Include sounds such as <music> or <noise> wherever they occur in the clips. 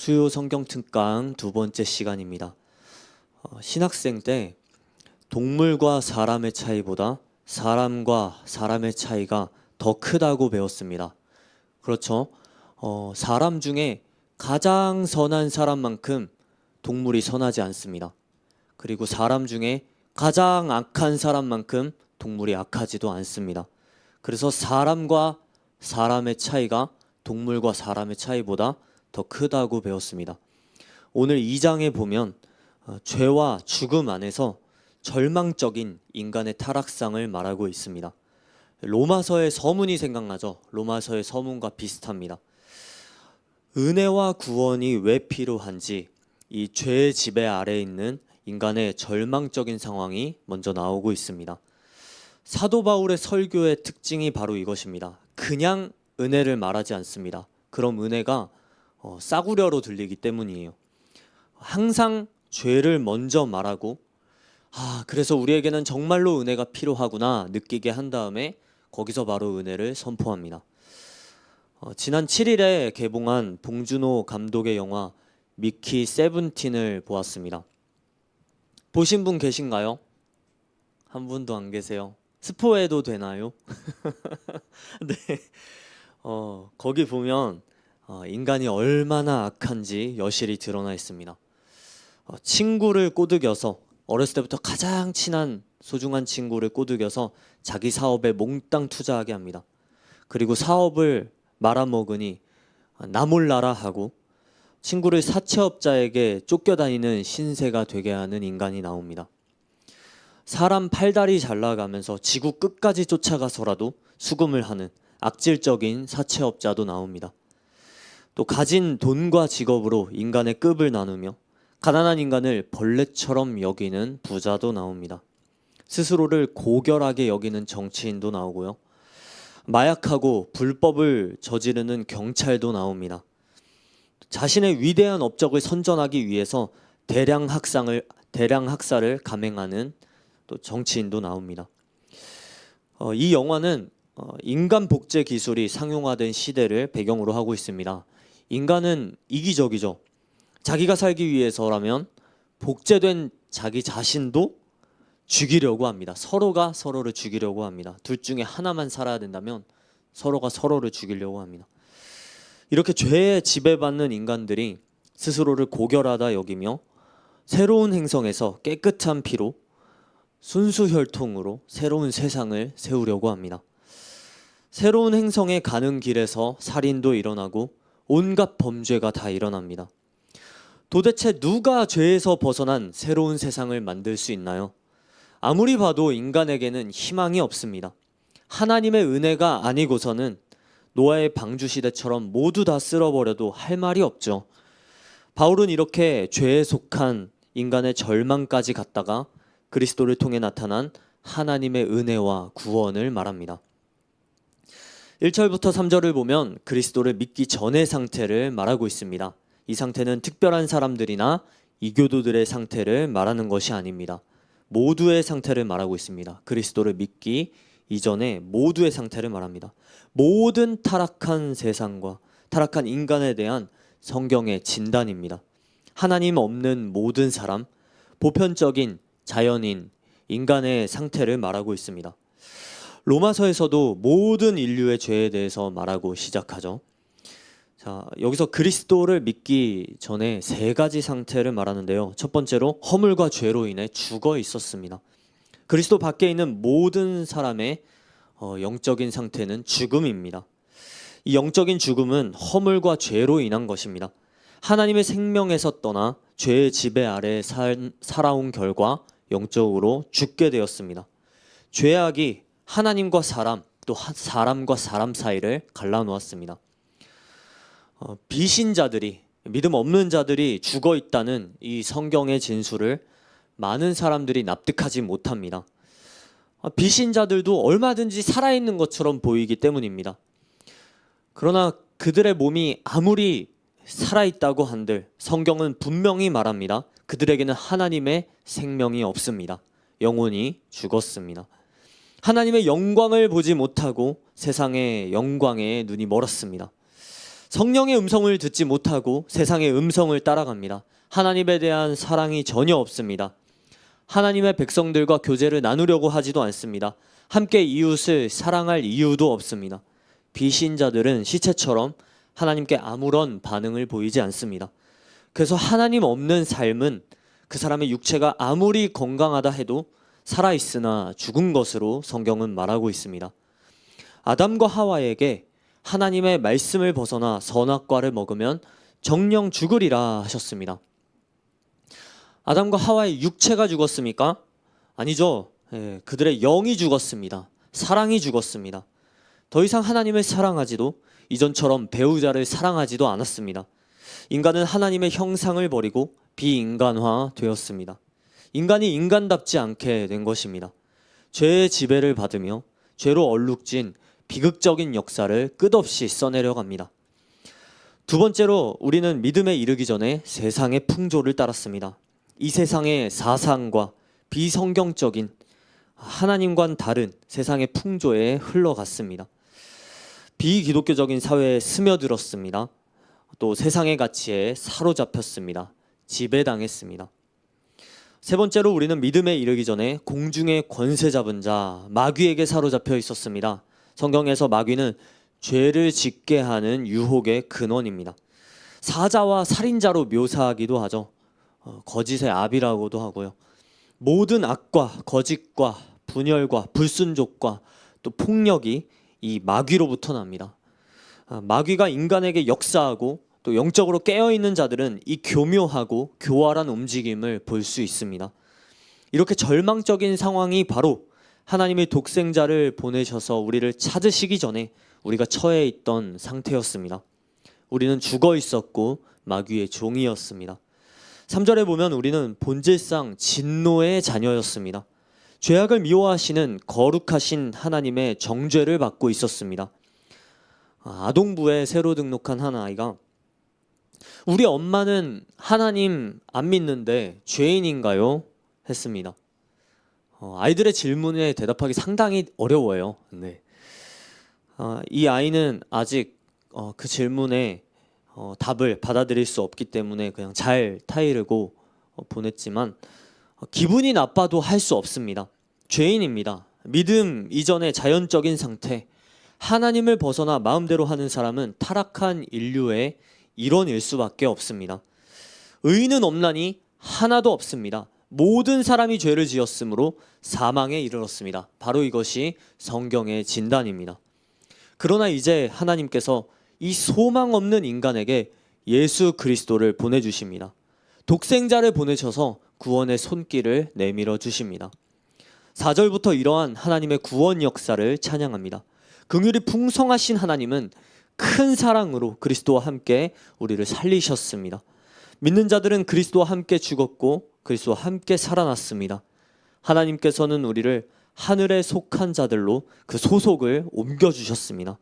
수요 성경 특강 두 번째 시간입니다. 어, 신학생 때 동물과 사람의 차이보다 사람과 사람의 차이가 더 크다고 배웠습니다. 그렇죠. 어, 사람 중에 가장 선한 사람만큼 동물이 선하지 않습니다. 그리고 사람 중에 가장 악한 사람만큼 동물이 악하지도 않습니다. 그래서 사람과 사람의 차이가 동물과 사람의 차이보다 더 크다고 배웠습니다. 오늘 2장에 보면 어, 죄와 죽음 안에서 절망적인 인간의 타락상을 말하고 있습니다. 로마서의 서문이 생각나죠. 로마서의 서문과 비슷합니다. 은혜와 구원이 왜 필요한지 이 죄의 지배 아래에 있는 인간의 절망적인 상황이 먼저 나오고 있습니다. 사도 바울의 설교의 특징이 바로 이것입니다. 그냥 은혜를 말하지 않습니다. 그럼 은혜가 어, 싸구려로 들리기 때문이에요. 항상 죄를 먼저 말하고 아 그래서 우리에게는 정말로 은혜가 필요하구나 느끼게 한 다음에 거기서 바로 은혜를 선포합니다. 어, 지난 7일에 개봉한 봉준호 감독의 영화 미키 세븐틴을 보았습니다. 보신 분 계신가요? 한 분도 안 계세요. 스포해도 되나요? <laughs> 네. 어, 거기 보면 어, 인간이 얼마나 악한지 여실히 드러나 있습니다. 어, 친구를 꼬드겨서 어렸을 때부터 가장 친한 소중한 친구를 꼬드겨서 자기 사업에 몽땅 투자하게 합니다. 그리고 사업을 말아먹으니 나 몰라라 하고 친구를 사채업자에게 쫓겨다니는 신세가 되게 하는 인간이 나옵니다. 사람 팔다리 잘라가면서 지구 끝까지 쫓아가서라도 수금을 하는 악질적인 사채업자도 나옵니다. 또 가진 돈과 직업으로 인간의 급을 나누며 가난한 인간을 벌레처럼 여기는 부자도 나옵니다. 스스로를 고결하게 여기는 정치인도 나오고요. 마약하고 불법을 저지르는 경찰도 나옵니다. 자신의 위대한 업적을 선전하기 위해서 대량 학상을 대량 학살을 감행하는 또 정치인도 나옵니다. 어, 이 영화는 어, 인간 복제 기술이 상용화된 시대를 배경으로 하고 있습니다. 인간은 이기적이죠. 자기가 살기 위해서라면 복제된 자기 자신도 죽이려고 합니다. 서로가 서로를 죽이려고 합니다. 둘 중에 하나만 살아야 된다면 서로가 서로를 죽이려고 합니다. 이렇게 죄에 지배받는 인간들이 스스로를 고결하다 여기며 새로운 행성에서 깨끗한 피로 순수 혈통으로 새로운 세상을 세우려고 합니다. 새로운 행성에 가는 길에서 살인도 일어나고 온갖 범죄가 다 일어납니다. 도대체 누가 죄에서 벗어난 새로운 세상을 만들 수 있나요? 아무리 봐도 인간에게는 희망이 없습니다. 하나님의 은혜가 아니고서는 노아의 방주 시대처럼 모두 다 쓸어버려도 할 말이 없죠. 바울은 이렇게 죄에 속한 인간의 절망까지 갔다가 그리스도를 통해 나타난 하나님의 은혜와 구원을 말합니다. 1절부터 3절을 보면 그리스도를 믿기 전의 상태를 말하고 있습니다. 이 상태는 특별한 사람들이나 이교도들의 상태를 말하는 것이 아닙니다. 모두의 상태를 말하고 있습니다. 그리스도를 믿기 이전에 모두의 상태를 말합니다. 모든 타락한 세상과 타락한 인간에 대한 성경의 진단입니다. 하나님 없는 모든 사람, 보편적인 자연인, 인간의 상태를 말하고 있습니다. 로마서에서도 모든 인류의 죄에 대해서 말하고 시작하죠. 자, 여기서 그리스도를 믿기 전에 세 가지 상태를 말하는데요. 첫 번째로 허물과 죄로 인해 죽어 있었습니다. 그리스도 밖에 있는 모든 사람의 어, 영적인 상태는 죽음입니다. 이 영적인 죽음은 허물과 죄로 인한 것입니다. 하나님의 생명에서 떠나 죄의 지배 아래 살, 살아온 결과 영적으로 죽게 되었습니다. 죄악이 하나님과 사람 또 사람과 사람 사이를 갈라놓았습니다. 어, 비신자들이 믿음 없는 자들이 죽어 있다는 이 성경의 진술을 많은 사람들이 납득하지 못합니다. 어, 비신자들도 얼마든지 살아있는 것처럼 보이기 때문입니다. 그러나 그들의 몸이 아무리 살아있다고 한들 성경은 분명히 말합니다. 그들에게는 하나님의 생명이 없습니다. 영혼이 죽었습니다. 하나님의 영광을 보지 못하고 세상의 영광에 눈이 멀었습니다. 성령의 음성을 듣지 못하고 세상의 음성을 따라갑니다. 하나님에 대한 사랑이 전혀 없습니다. 하나님의 백성들과 교제를 나누려고 하지도 않습니다. 함께 이웃을 사랑할 이유도 없습니다. 비신자들은 시체처럼 하나님께 아무런 반응을 보이지 않습니다. 그래서 하나님 없는 삶은 그 사람의 육체가 아무리 건강하다 해도 살아 있으나 죽은 것으로 성경은 말하고 있습니다. 아담과 하와에게 하나님의 말씀을 벗어나 선악과를 먹으면 정령 죽으리라 하셨습니다. 아담과 하와의 육체가 죽었습니까? 아니죠. 예, 그들의 영이 죽었습니다. 사랑이 죽었습니다. 더 이상 하나님을 사랑하지도 이전처럼 배우자를 사랑하지도 않았습니다. 인간은 하나님의 형상을 버리고 비인간화 되었습니다. 인간이 인간답지 않게 된 것입니다. 죄의 지배를 받으며 죄로 얼룩진 비극적인 역사를 끝없이 써내려 갑니다. 두 번째로 우리는 믿음에 이르기 전에 세상의 풍조를 따랐습니다. 이 세상의 사상과 비성경적인 하나님과는 다른 세상의 풍조에 흘러갔습니다. 비기독교적인 사회에 스며들었습니다. 또 세상의 가치에 사로잡혔습니다. 지배당했습니다. 세 번째로 우리는 믿음에 이르기 전에 공중의 권세 잡은 자 마귀에게 사로잡혀 있었습니다. 성경에서 마귀는 죄를 짓게 하는 유혹의 근원입니다. 사자와 살인자로 묘사하기도 하죠. 어, 거짓의 압이라고도 하고요. 모든 악과 거짓과 분열과 불순종과 또 폭력이 이 마귀로부터 납니다. 아, 마귀가 인간에게 역사하고 또 영적으로 깨어 있는 자들은 이 교묘하고 교활한 움직임을 볼 수 있습니다. 이렇게 절망적인 상황이 바로 하나님의 독생자를 보내셔서 우리를 찾으시기 전에 우리가 처해 있던 상태였습니다. 우리는 죽어 있었고 마귀의 종이었습니다. 3절에 보면 우리는 본질상 진노의 자녀였습니다. 죄악을 미워하시는 거룩하신 하나님의 정죄를 받고 있었습니다. 아, 아동부에 새로 등록한 한 아이가 우리 엄마는 하나님 안 믿는데 죄인인가요? 했습니다. 어, 아이들의 질문에 대답하기 상당히 어려워요. 네. 어, 이 아이는 아직 어, 그 질문에 어, 답을 받아들일 수 없기 때문에 그냥 잘 타이르고 어, 보냈지만 어, 기분이 나빠도 할 수 없습니다. 죄인입니다. 믿음 이전의 자연적인 상태, 하나님을 벗어나 마음대로 하는 사람은 타락한 인류의 일원일 수밖에 없습니다. 의인은 없나니 하나도 없습니다. 모든 사람이 죄를 지었으므로 사망에 이르렀습니다. 바로 이것이 성경의 진단입니다. 그러나 이제 하나님께서 이 소망 없는 인간에게 예수 그리스도를 보내주십니다. 독생자를 보내셔서 구원의 손길을 내밀어 주십니다. 4절부터 이러한 하나님의 구원 역사를 찬양합니다. 긍휼이 풍성하신 하나님은 큰 사랑으로 그리스도와 함께 우리를 살리셨습니다. 믿는 자들은 그리스도와 함께 죽었고 그리스도와 함께 살아났습니다. 하나님께서는 우리를 하늘에 속한 자들로 그 소속을 옮겨 주셨습니다.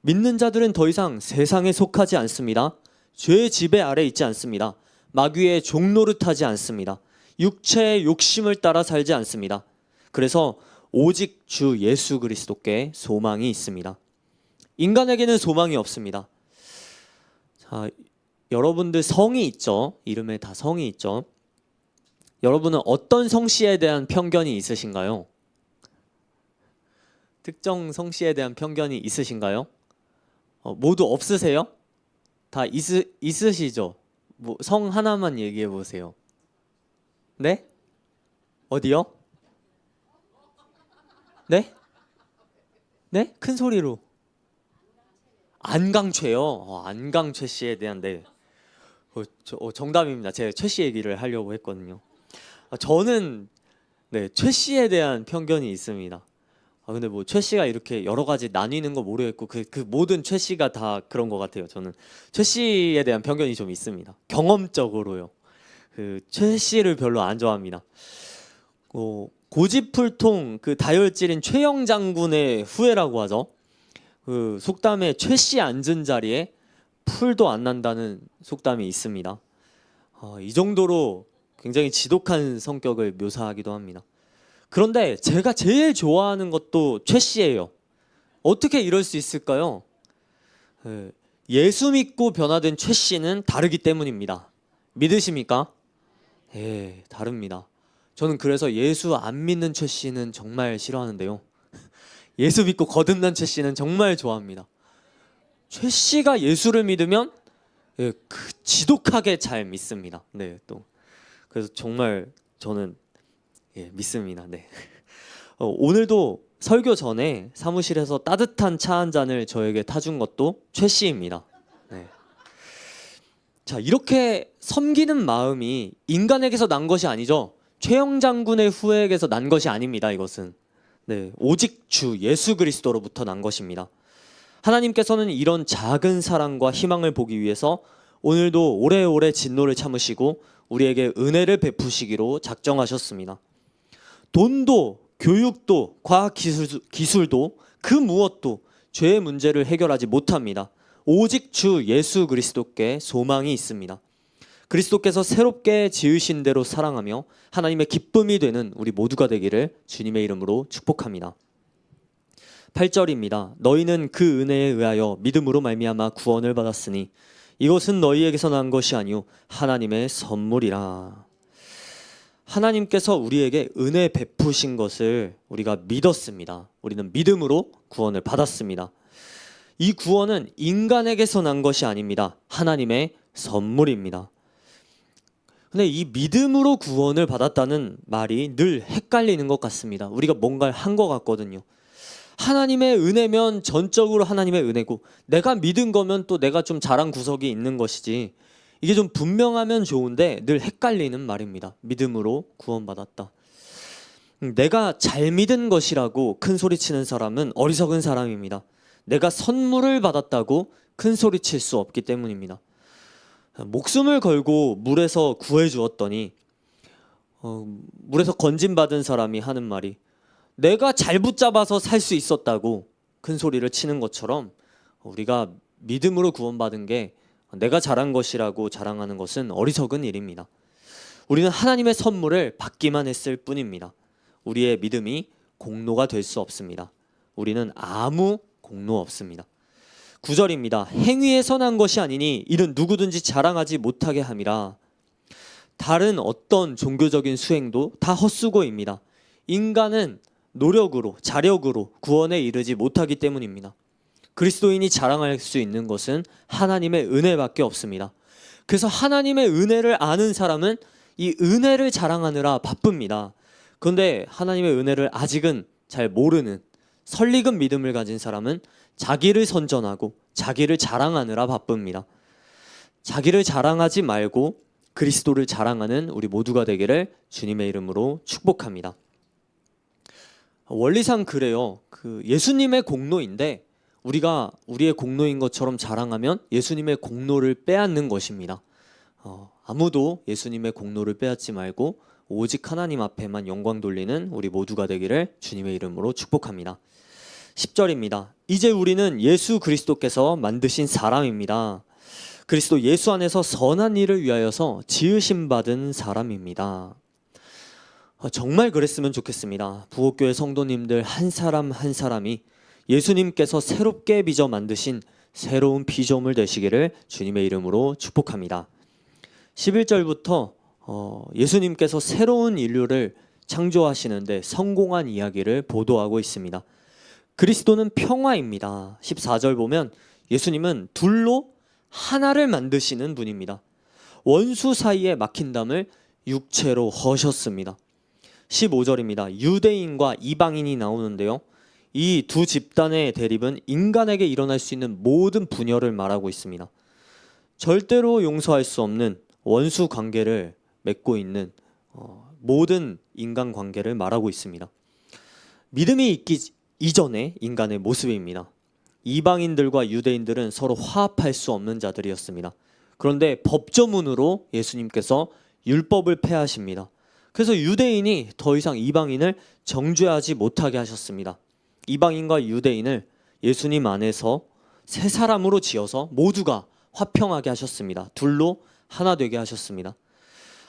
믿는 자들은 더 이상 세상에 속하지 않습니다. 죄의 지배 아래 있지 않습니다. 마귀의 종노릇하지 않습니다. 육체의 욕심을 따라 살지 않습니다. 그래서 오직 주 예수 그리스도께 소망이 있습니다. 인간에게는 소망이 없습니다. 자, 여러분들 성이 있죠. 이름에 다 성이 있죠. 여러분은 어떤 성씨에 대한 편견이 있으신가요? 특정 성씨에 대한 편견이 있으신가요? 어, 모두 없으세요? 다 있으, 있으시죠? 뭐, 성 하나만 얘기해 보세요. 네? 어디요? 네? 네? 큰 소리로. 안강최요. 어, 안강최 씨에 대한 네. 어, 저, 어, 정답입니다. 제가 최씨 얘기를 하려고 했거든요. 아, 저는 네, 최 씨에 대한 편견이 있습니다. 아 근데 뭐 최 씨가 이렇게 여러 가지 나뉘는 거 모르겠고 그, 그 모든 최 씨가 다 그런 것 같아요. 저는 최 씨에 대한 편견이 좀 있습니다. 경험적으로요. 그 최 씨를 별로 안 좋아합니다. 어, 고집불통 그 다혈질인 최영 장군의 후예라고 하죠. 그 속담에 최씨 앉은 자리에 풀도 안 난다는 속담이 있습니다. 어, 이 정도로 굉장히 지독한 성격을 묘사하기도 합니다. 그런데 제가 제일 좋아하는 것도 최 씨예요. 어떻게 이럴 수 있을까요? 예, 예수 믿고 변화된 최 씨는 다르기 때문입니다. 믿으십니까? 예, 다릅니다. 저는 그래서 예수 안 믿는 최 씨는 정말 싫어하는데요. 예수 믿고 거듭난 최 씨는 정말 좋아합니다. 최 씨가 예수를 믿으면 예, 그 지독하게 잘 믿습니다. 네, 또 그래서 정말 저는 예, 믿습니다. 네. <laughs> 어, 오늘도 설교 전에 사무실에서 따뜻한 차 한 잔을 저에게 타준 것도 최 씨입니다. 네. 자, 이렇게 섬기는 마음이 인간에게서 난 것이 아니죠. 최영 장군의 후예에게서 난 것이 아닙니다. 이것은 네, 오직 주 예수 그리스도로부터 난 것입니다. 하나님께서는 이런 작은 사랑과 희망을 보기 위해서 오늘도 오래오래 진노를 참으시고 우리에게 은혜를 베푸시기로 작정하셨습니다. 돈도 교육도 과학 기술, 기술도 그 무엇도 죄의 문제를 해결하지 못합니다. 오직 주 예수 그리스도께 소망이 있습니다. 그리스도께서 새롭게 지으신 대로 사랑하며 하나님의 기쁨이 되는 우리 모두가 되기를 주님의 이름으로 축복합니다. 8절입니다. 너희는 그 은혜에 의하여 믿음으로 말미암아 구원을 받았으니 이것은 너희에게서 난 것이 아니요 하나님의 선물이라. 하나님께서 우리에게 은혜 베푸신 것을 우리가 믿었습니다. 우리는 믿음으로 구원을 받았습니다. 이 구원은 인간에게서 난 것이 아닙니다. 하나님의 선물입니다. 근데 이 믿음으로 구원을 받았다는 말이 늘 헷갈리는 것 같습니다. 우리가 뭔가를 한 것 같거든요. 하나님의 은혜면 전적으로 하나님의 은혜고 내가 믿은 거면 또 내가 좀 잘한 구석이 있는 것이지 이게 좀 분명하면 좋은데 늘 헷갈리는 말입니다. 믿음으로 구원받았다. 음, 내가 잘 믿은 것이라고 큰 소리 치는 사람은 어리석은 사람입니다. 내가 선물을 받았다고 큰 소리 칠 수 없기 때문입니다. 목숨을 걸고 물에서 구해 주었더니 어, 물에서 건진 받은 사람이 하는 말이 내가 잘 붙잡아서 살 수 있었다고 큰 소리를 치는 것처럼 우리가 믿음으로 구원받은 게 내가 잘한 것이라고 자랑하는 것은 어리석은 일입니다. 우리는 하나님의 선물을 받기만 했을 뿐입니다. 우리의 믿음이 공로가 될 수 없습니다. 우리는 아무 공로 없습니다. 9절입니다. 행위에서 난 것이 아니니 이는 누구든지 자랑하지 못하게 함이라. 다른 어떤 종교적인 수행도 다 헛수고입니다. 인간은 노력으로 자력으로 구원에 이르지 못하기 때문입니다. 그리스도인이 자랑할 수 있는 것은 하나님의 은혜밖에 없습니다. 그래서 하나님의 은혜를 아는 사람은 이 은혜를 자랑하느라 바쁩니다. 그런데 하나님의 은혜를 아직은 잘 모르는 설익은 믿음을 가진 사람은 자기를 선전하고 자기를 자랑하느라 바쁩니다. 자기를 자랑하지 말고 그리스도를 자랑하는 우리 모두가 되기를 주님의 이름으로 축복합니다. 원리상 그래요. 그 예수님의 공로인데 우리가 우리의 공로인 것처럼 자랑하면 예수님의 공로를 빼앗는 것입니다. 어, 아무도 예수님의 공로를 빼앗지 말고 오직 하나님 앞에만 영광 돌리는 우리 모두가 되기를 주님의 이름으로 축복합니다. 10절입니다. 이제 우리는 예수 그리스도께서 만드신 사람입니다. 그리스도 예수 안에서 선한 일을 위하여서 지으심 받은 사람입니다. 어, 정말 그랬으면 좋겠습니다. 부옥교회 성도님들 한 사람 한 사람이 예수님께서 새롭게 빚어 만드신 새로운 피조물 되시기를 주님의 이름으로 축복합니다. 11절부터 어, 예수님께서 새로운 인류를 창조하시는데 성공한 이야기를 보도하고 있습니다. 그리스도는 평화입니다. 14절 보면 예수님은 둘로 하나를 만드시는 분입니다. 원수 사이에 막힌 담을 육체로 허셨습니다. 15절입니다. 유대인과 이방인이 나오는데요. 이 두 집단의 대립은 인간에게 일어날 수 있는 모든 분열을 말하고 있습니다. 절대로 용서할 수 없는 원수 관계를 맺고 있는 어, 모든 인간 관계를 말하고 있습니다. 믿음이 있기 이전의 인간의 모습입니다. 이방인들과 유대인들은 서로 화합할 수 없는 자들이었습니다. 그런데 법조문으로 예수님께서 율법을 폐하십니다. 그래서 유대인이 더 이상 이방인을 정죄하지 못하게 하셨습니다. 이방인과 유대인을 예수님 안에서 세 사람으로 지어서 모두가 화평하게 하셨습니다. 둘로 하나 되게 하셨습니다.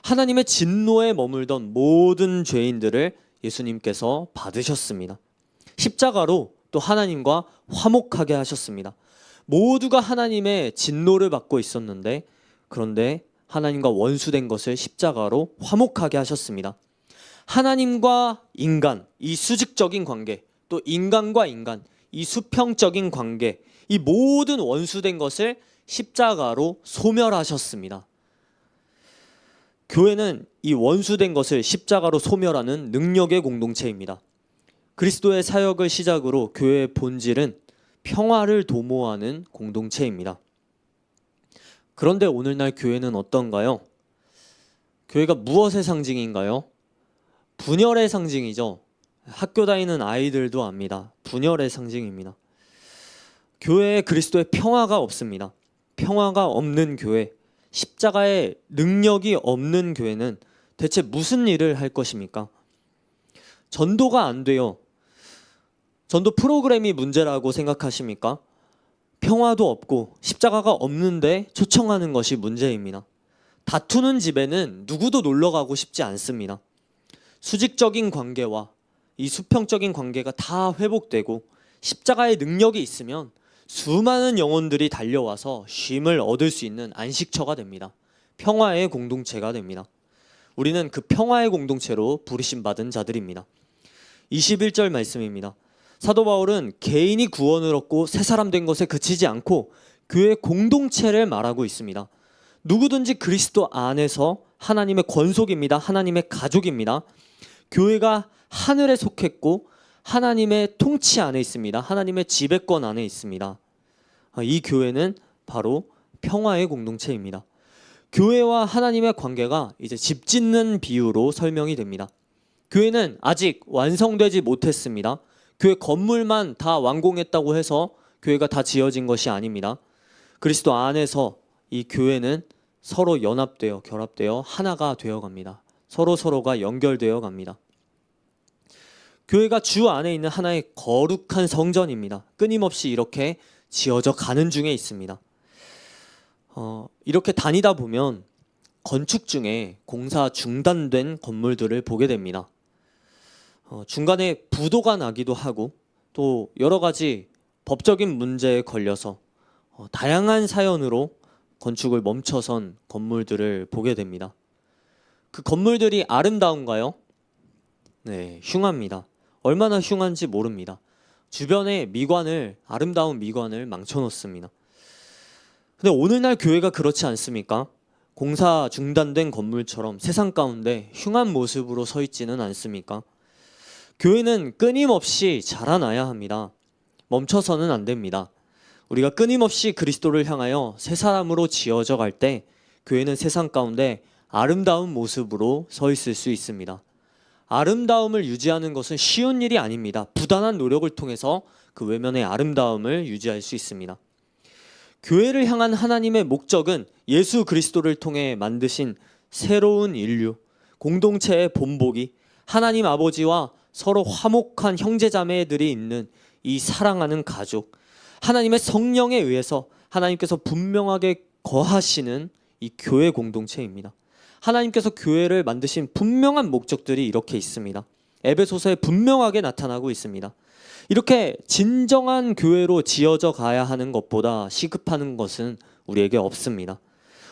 하나님의 진노에 머물던 모든 죄인들을 예수님께서 받으셨습니다. 십자가로 또 하나님과 화목하게 하셨습니다. 모두가 하나님의 진노를 받고 있었는데 그런데 하나님과 원수된 것을 십자가로 화목하게 하셨습니다. 하나님과 인간, 이 수직적인 관계, 또 인간과 인간, 이 수평적인 관계, 이 모든 원수된 것을 십자가로 소멸하셨습니다. 교회는 이 원수된 것을 십자가로 소멸하는 능력의 공동체입니다. 그리스도의 사역을 시작으로 교회의 본질은 평화를 도모하는 공동체입니다. 그런데 오늘날 교회는 어떤가요? 교회가 무엇의 상징인가요? 분열의 상징이죠. 학교 다니는 아이들도 압니다. 분열의 상징입니다. 교회에 그리스도의 평화가 없습니다. 평화가 없는 교회, 십자가의 능력이 없는 교회는 대체 무슨 일을 할 것입니까? 전도가 안 돼요. 전도 프로그램이 문제라고 생각하십니까? 평화도 없고 십자가가 없는데 초청하는 것이 문제입니다. 다투는 집에는 누구도 놀러 가고 싶지 않습니다. 수직적인 관계와 이 수평적인 관계가 다 회복되고 십자가의 능력이 있으면 수많은 영혼들이 달려와서 쉼을 얻을 수 있는 안식처가 됩니다. 평화의 공동체가 됩니다. 우리는 그 평화의 공동체로 부르심 받은 자들입니다. 21절 말씀입니다. 사도 바울은 개인이 구원을 얻고 새 사람 된 것에 그치지 않고 교회 공동체를 말하고 있습니다. 누구든지 그리스도 안에서 하나님의 권속입니다. 하나님의 가족입니다. 교회가 하늘에 속했고 하나님의 통치 안에 있습니다. 하나님의 지배권 안에 있습니다. 아, 이 교회는 바로 평화의 공동체입니다. 교회와 하나님의 관계가 이제 집 짓는 비유로 설명이 됩니다. 교회는 아직 완성되지 못했습니다. 교회 건물만 다 완공했다고 해서 교회가 다 지어진 것이 아닙니다. 그리스도 안에서 이 교회는 서로 연합되어 결합되어 하나가 되어 갑니다. 서로 서로가 연결되어 갑니다. 교회가 주 안에 있는 하나의 거룩한 성전입니다. 끊임없이 이렇게 지어져 가는 중에 있습니다. 어, 이렇게 다니다 보면 건축 중에 공사 중단된 건물들을 보게 됩니다. 어, 중간에 부도가 나기도 하고 또 여러 가지 법적인 문제에 걸려서 어, 다양한 사연으로 건축을 멈춰선 건물들을 보게 됩니다. 그 건물들이 아름다운가요? 네, 흉합니다. 얼마나 흉한지 모릅니다. 주변에 미관을 아름다운 미관을 망쳐놓습니다. 근데 오늘날 교회가 그렇지 않습니까? 공사 중단된 건물처럼 세상 가운데 흉한 모습으로 서 있지는 않습니까? 교회는 끊임없이 자라나야 합니다. 멈춰서는 안 됩니다. 우리가 끊임없이 그리스도를 향하여 새 사람으로 지어져 갈 때 교회는 세상 가운데 아름다운 모습으로 서 있을 수 있습니다. 아름다움을 유지하는 것은 쉬운 일이 아닙니다. 부단한 노력을 통해서 그 외면의 아름다움을 유지할 수 있습니다. 교회를 향한 하나님의 목적은 예수 그리스도를 통해 만드신 새로운 인류, 공동체의 본보기, 하나님 아버지와 서로 화목한 형제자매들이 있는 이 사랑하는 가족, 하나님의 성령에 의해서 하나님께서 분명하게 거하시는 이 교회 공동체입니다. 하나님께서 교회를 만드신 분명한 목적들이 이렇게 있습니다. 에베소서에 분명하게 나타나고 있습니다. 이렇게 진정한 교회로 지어져 가야 하는 것보다 시급하는 것은 우리에게 없습니다.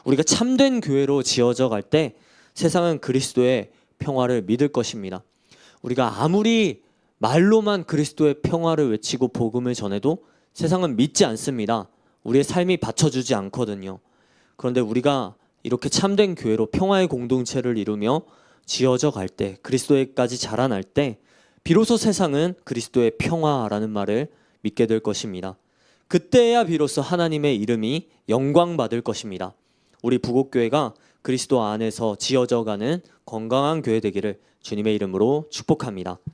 우리가 참된 교회로 지어져 갈 때 세상은 그리스도의 평화를 믿을 것입니다. 우리가 아무리 말로만 그리스도의 평화를 외치고 복음을 전해도 세상은 믿지 않습니다. 우리의 삶이 받쳐주지 않거든요. 그런데 우리가 이렇게 참된 교회로 평화의 공동체를 이루며 지어져 갈 때, 그리스도에까지 자라날 때, 비로소 세상은 그리스도의 평화라는 말을 믿게 될 것입니다. 그때야 비로소 하나님의 이름이 영광 받을 것입니다. 우리 부곡교회가 그리스도 안에서 지어져 가는 건강한 교회 되기를 주님의 이름으로 축복합니다.